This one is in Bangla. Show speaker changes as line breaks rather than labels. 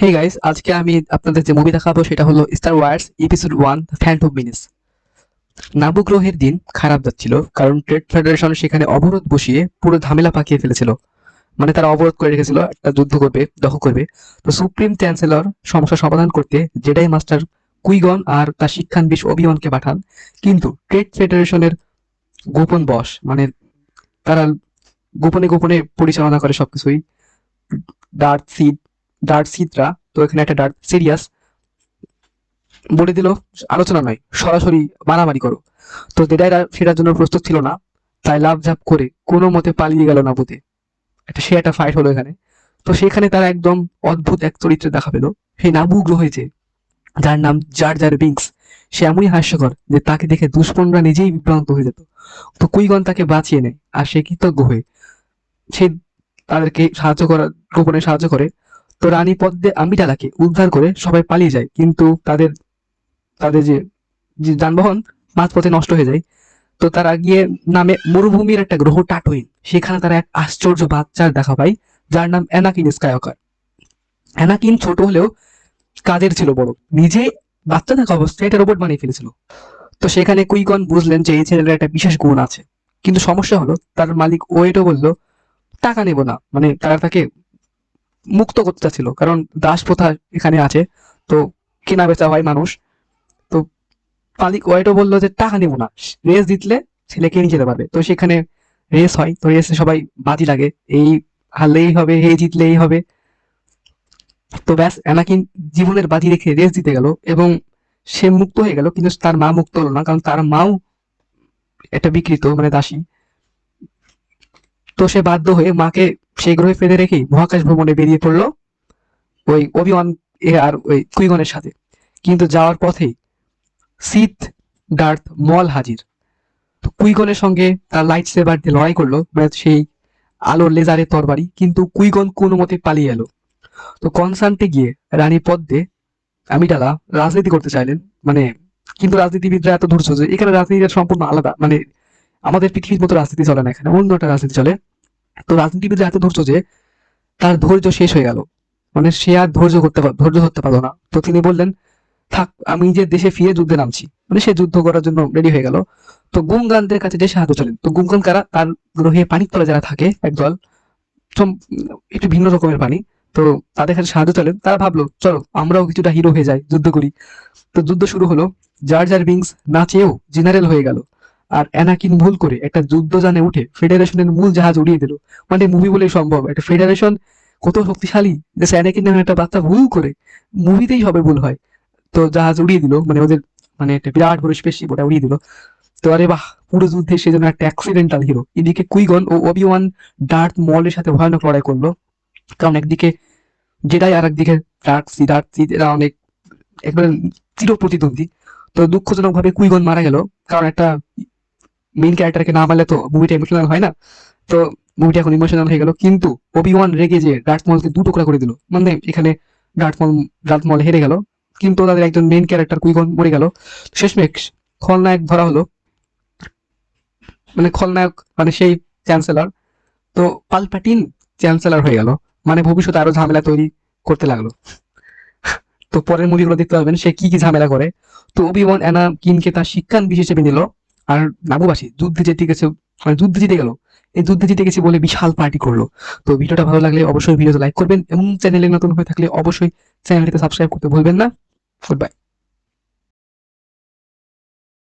হে গাইস আজকে আমি আপনাদের যে মুভি দেখাবো সেটা হলো Star Wars episode one phantom menace Naboo গ্রহের দিন খারাপ যাচ্ছিল, কারণ ট্রেড ফেডারেশন সেখানে অবরোধ বসিয়ে পুরো ঝামেলা পাকিয়ে ফেলেছিল। মানে তারা অবরোধ করে রেখেছিল, একটা যুদ্ধ করবে, দখল করবে। তো সুপ্রিম চ্যান্সেলর সমস্যা সমাধান করতে জেডাই মাস্টার কুইগন আর তার শিক্ষানবিশ অভিমনকে পাঠান। কিন্তু ট্রেড ফেডারেশনের গোপন বস মানে তারা গোপনে গোপনে পরিচালনা করে সবকিছুই ডার্থ সিড ডার্ট সিদরা তো এখানে একটা ডার্ট সিরিয়াস বলে দিল, আলোচনা নয়, সরাসরি মারামারি করো। তো জেডাইরা সেটার জন্য প্রস্তুত ছিল না, তাই লাভ ঝাপ করে কোনো মতে পালিয়ে গেল নাবুতে একটা সে একটা ফাইট হলো এখানে। তো সেখানে তারা একদম অদ্ভুত এক চরিত্রে দেখা পেল, সেই নাবু গ্রহেছে যার নাম জার জার বিংস সে এমনই হাস্যকর যে তাকে দেখে দুষ্পনরা নিজেই বিভ্রান্ত হয়ে যেত। তো কুইগন তাকে বাঁচিয়ে নেয়, আর সে কৃতজ্ঞ হয়ে, সে তাদেরকে সাহায্য করার গোপনে সাহায্য করে তো রানী পদ্মে আমিটালাকে উদ্ধার করে সবাই পালিয়ে যায়, কিন্তু তাদের তাদের যে যে যানবাহন মাঝপথে নষ্ট হয়ে যায়। তো তারা গিয়ে নামে মরুভূমির একটা গ্রহ টাটুইন। সেখানে তারা এক আশ্চর্য বাচ্চার দেখা পায়, যার নাম অ্যানাকিন স্কায়কার অ্যানাকিন ছোট হলেও কাজের ছিল বড়? নিজে বাচ্চা থাকা অবস্থায় এটা রোবট বানিয়ে ফেলেছিল। তো সেখানে কুইকন বুঝলেন যে এই ছেলেটার একটা বিশেষ গুণ আছে। কিন্তু সমস্যা হলো, তার মালিক ওয়েটও বলল, টাকা নেব না। মানে তারা তাকে মুক্ত করতে চাচ্ছিল। কারণ দাস প্রথা এখানে আছে, তো কেনা বেচা হয় মানুষ। তো মালিক ওয়াইটও বলল যে, টাকা নেব না। রেস জিতলে ছেলেকে নিয়ে যেতে পারবে। তো সেখানে রেস হয়। তো রেসে সবাই বাজি লাগে। এই হারলেই হবে, হে জিতলেই হবে। তো ব্যাস, অ্যানাকিন জীবনের বাজি রেখে রেস জিতে গেল এবং সে মুক্ত হয়ে গেল। কিন্তু তার মা মুক্ত হলো না, কারণ তার মাও একটা বিকৃত মানে দাসী। তো সে বাধ্য হয়ে মাকে সেই গ্রহে ফেলে রেখেই মহাকাশ ভ্রমণে বেরিয়ে পড়ল ওই অবিওয়ান এ আর ওই কুইগনের সাথে। কিন্তু যাওয়ার পথেই সিথ ডার্থ মল হাজির। তো কুইগনের সঙ্গে তার লাইট সেভার দিয়ে লড়াই করল সেই আলোর লেজারের তরবারি, কিন্তু কুইগন কোনো মতে পালিয়ে এলো। তো কনসান্টে গিয়ে রানী পদ্মে আমি আমিডালা রাজনীতি করতে চাইলেন। মানে কিন্তু রাজনীতিবিদরা এত ধৈর্য যে এখানে রাজনীতিটা সম্পূর্ণ আলাদা। মানে আমাদের পৃথিবীর মতো রাজনীতি চলে না এখানে, অন্য একটা রাজনীতি চলে। তো রাজনীতিবিদরা এত ধৈর্য যে তার ধৈর্য শেষ হয়ে গেল। মানে সে আর ধৈর্য করতে ধৈর্য ধরতে পারল না। তো তিনি বললেন, থাক, আমি যে দেশে ফিরে যুদ্ধে নামছি। মানে সে যুদ্ধ করার জন্য রেডি হয়ে গেল। তো গুমগানদের কাছে যে সাহায্য চলেন তো গুমগান কারা? তার গ্রহে পানির তলে যারা থাকে একদল একটু ভিন্ন রকমের পানি। তো তাদের কাছে সাহায্য চলেন তারা ভাবলো, চলো, আমরাও কিছুটা হিরো হয়ে যাই, যুদ্ধ করি। তো যুদ্ধ শুরু হলো। জার জার বিংস না চেয়েও জেনারেল হয়ে গেল। আর অ্যানাকিন ভুল করে একটা যুদ্ধযানে উঠে ফেডারেশনের মূল জাহাজ উড়িয়ে দিল। মানে মুভি বলেই সম্ভব। একটা ফেডারেশন কত শক্তিশালী যে অ্যানাকিন নামে একটা বাচ্চা ভুল করে মুভিতেই হবে ভুল হয়। তো জাহাজ উড়িয়ে দিল মানে ওদের মানে একটা বিরাট বড় স্পেসশিপ ওটা উড়িয়ে দিল। তো আরে বাহ, পুরো যুদ্ধে সেজন্য একটা অ্যাক্সিডেন্টাল হিরো এদিকে কুইগন ও ওবিওয়ান ডার্থ মলের সাথে ভয়ানক লড়াই করল। কারণ একদিকে জেডাই আর একদিকে ডার্ক সি ডার্ক সি এরা অনেক একবারে চির প্রতিদ্বন্দ্বী তো দুঃখজনক ভাবে কুইগন মারা গেল। কারণ একটা মেইন ক্যারেক্টারকে না মারলে তো মুভিটা ইমোশনাল হয় না। তো মুভিটা এখন ইমোশনাল হয়ে গেল। কিন্তু ওবিওয়ান রেগে যে ডার্থ মলকে দু টুকরা করে দিল। মানে এখানে ডার্থ মল ডার্থ মল হেরে গেল। কিন্তু তাদের একজন মেইন ক্যারেক্টার কুইগন মরে গেল। শেষমেশ খলনায়ক ধরা হলো। মানে খলনায়ক মানে সেই চ্যান্সেলর তো পালপাটিন চ্যান্সেলর হয়ে গেল। মানে ভবিষ্যতে আরও ঝামেলা তৈরি করতে লাগল। তো পরের মুভিগুলো দেখতে পাবেন, সে কি কি ঝামেলা করে। তো ওবিওয়ান অ্যানা কিনকে তার শিক্ষান হিসেবে নিল। আর নাবুবাসী যুদ্ধে যেতে গেছে মানে যুদ্ধে জিতে গেল। এই যুদ্ধে জিতে গেছে বলে বিশাল পার্টি করল। তো ভিডিওটা ভালো লাগলে অবশ্যই ভিডিওতে লাইক করবেন এবং চ্যানেলে নতুন হয়ে থাকলে অবশ্যই চ্যানেলটিতে সাবস্ক্রাইব করতে ভুলবেন না। Good bye